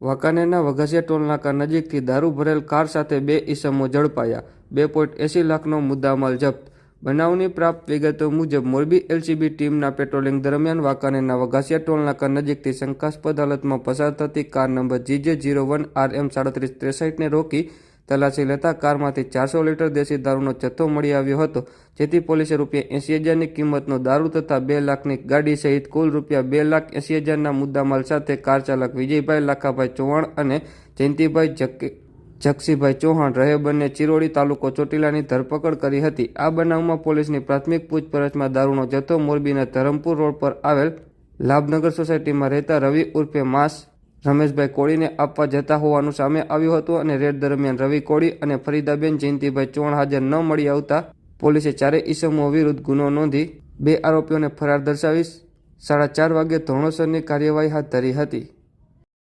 વાંકાનેરના વઘાસિયા ટોલનાકા નજીકથી દારૂ ભરેલ કાર સાથે બે ઈસમો ઝડપાયા. બે પોઈન્ટ એંસી લાખનો મુદ્દામાલ જપ્ત. બનાવની પ્રાપ્ત વિગતો મુજબ, મોરબી એલસીબી ટીમના પેટ્રોલિંગ દરમિયાન વાંકાનેરના વઘાસિયા ટોલનાકા નજીકથી શંકાસ્પદ હાલતમાં પસાર થતી car number GJ zero one R M સાડત્રીસ ત્રેસઠને રોકી તલાશી લેતા કારમાંથી ચારસો લીટર દેશી દારૂનો જથ્થો મળી આવ્યો હતો. જેથી પોલીસે રૂપિયા એંસી હજારની કિંમતનો દારૂ તથા બે લાખની ગાડી સહિત કુલ રૂપિયા બે લાખ એંસી હજારના મુદ્દામાલ સાથે કાર ચાલક વિજયભાઈ લાખાભાઈ ચૌહાણ અને જયંતિભાઈ જકે જક્ષીભાઈ ચૌહાણ રહે બંને ચિરોડી તાલુકો ચોટીલાની ધરપકડ કરી હતી. આ બનાવમાં પોલીસની પ્રાથમિક પૂછપરછમાં દારૂનો જથ્થો મોરબીના ધરમપુર રોડ પર આવેલ લાભનગર સોસાયટીમાં રહેતા રવિ ઉર્ફે માસ રમેશભાઈ કોળીને આપવા જતા હોવાનું સામે આવ્યું હતું અને રેડ દરમિયાન રવિ કોળી અને ફરીદાબેન જયંતિભાઈ ચૌહાણ હાજર ન મળી આવતા પોલીસે ચારેય ઈસમો વિરુદ્ધ ગુનો નોંધી બે આરોપીઓને ફરાર દર્શાવી સાડા ચાર વાગે ધોરણસરની કાર્યવાહી હાથ ધરી હતી.